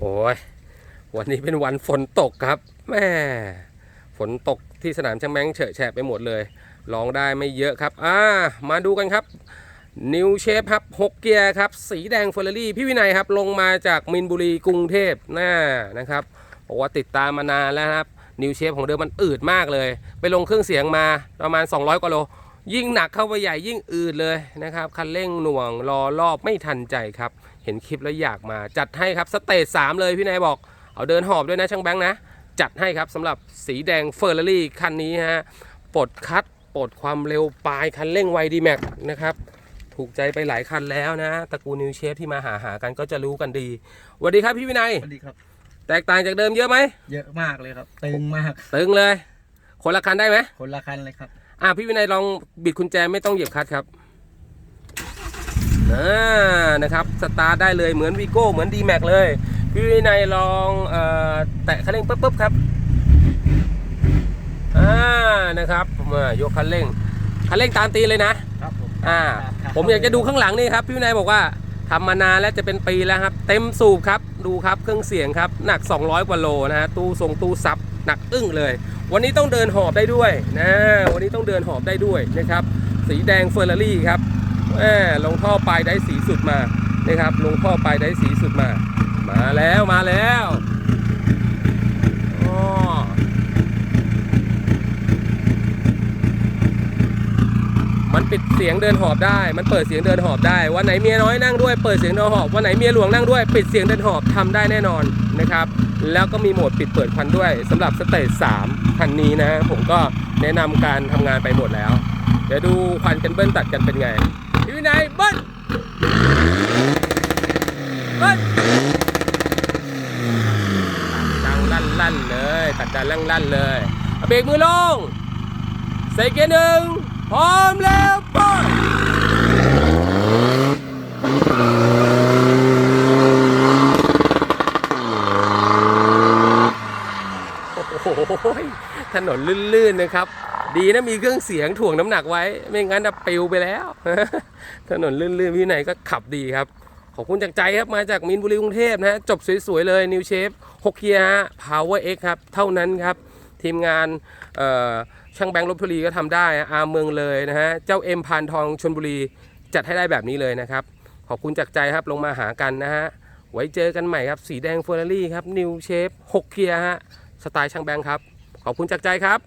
โอ้ยวันนี้เป็นวันฝนตกครับแม่ฝนตกที่สนามช่างแมงเฉอะแฉะไปหมดเลยลองได้ไม่เยอะครับอ่ามาดูกันครับนิวเชฟครับ6เกียร์ครับ สีแดงเฟอร์รารี่พี่วินัยครับ ลงมาจากมินบุรีกรุงเทพน่านะครับบอกว่าติดตามมานานแล้วครับนิวเชฟของเดิมมันอืดมากเลย ไปลงเครื่องเสียงมาประมาณ 200กว่าโล ยิ่งหนักเข้าไปใหญ่ยิ่งอืดเลยนะครับ คันเร่งหน่วงรอรอบไม่ทันใจครับ เห็นคลิปแล้วอยากมาจัดให้ครับสเตจ3เลยพี่นายบอก เอาเดินหอบด้วยนะช่างแบงค์นะ จัดให้ครับสำหรับสีแดงเฟอร์รารี่คันนี้ฮะปลดคัดปลดความเร็วปลายคันเร่งไวดีแม็กนะครับถูกใจไปหลายคันแล้วนะตระกูลนิวเชฟที่มาหาหากันก็จะรู้กันดีสวัสดีครับพี่วินัยสวัสดีครับ แตกต่างจากเดิมเยอะไหมเยอะมากเลยครับ ตึงมาก ตึงเลย คนละคันได้ไหมคนละคันเลยครับ อะพี่วินัยลองบิดกุญแจไม่ต้องเหยียบคลัตช์ครับอ่านะครับสตาร์ทได้เลยเหมือนวีโก้เหมือนดีแม็กเลย พี่วินัยลองเอ่อแตะคันเร่งปุ๊บปุ๊บครับอ่านะครับมายกคันเร่งคันเร่งตามตีเลยนะครับผมอ่าผมอยากจะดูข้างหลังนี่ครับพี่วินัยบอกว่าทำมานานแล้วจะเป็นปีแล้วครับ เต็มสูบครับดูครับเครื่องเสียงครับหนัก 200 กว่าโลนะฮะตู้ทรงตู้ซับหนักอึ้งเลย วันนี้ต้องเดินหอบได้ด้วยนะวันนี้ต้องเดินหอบได้ด้วยนะครับ สีแดงเฟอร์รารี่ครับแหมลงท่อปลายได้สีสุดมานะครับ ลงท่อปลายได้สีสุดมา มาแล้วมาแล้วมันปิดเสียงเดินหอบได้ มันเปิดเสียงเดินหอบได้ วันไหนเมียน้อยนั่งด้วย เปิดเสียงเดินหอบ วันไหนเมียหลวงนั่งด้วย ปิดเสียงเดินหอบทำได้แน่นอน นะครับ แล้วก็มีโหมดปิดเปิดควันด้วยสำหรับสเตจ3คันนี้นะผมก็แนะนำการทำงานไปหมดแล้ว เดี๋ยวดูควันกันเบิ้ลตัดกันเป็นไงพี่วินัยเบิ้ลเบิ้ลดังลั่นลั่นเลยตัดดันลั่นลั่นเลยเอาเบรกมือลงใส่เกียร์หนึ่งพร้อมแล้วไป้นโอ้โหถนนลื่นๆนะครับ ดีนะมีเครื่องเสียงถ่วงน้ำหนักไว้ ไม่งั้นจะปิวไปแล้ว ถนนลื่นๆพี่ไหนก็ขับดีครับ ขอบคุณจากใจครับมาจากมินบุรีกรุงเทพนะฮะจบสวยๆเลยนิวเชฟ6เกียร์ฮะ Power X ครับ เท่านั้นครับ ทีมงานช่างแบงค์ลบบุรีก็ทำได้อาเมืองเลยนะฮะเจ้าเอ็มพานทองชนบุรีจัดให้ได้แบบนี้เลยนะครับ ขอบคุณจากใจครับลงมาหากันนะฮะไว้เจอกันใหม่ครับ สีแดงเฟอร์รารี่ครับนิวเชฟ6เกียร์ฮะ สไตล์ช่างแบงค์ครับ ขอบคุณจากใจครับ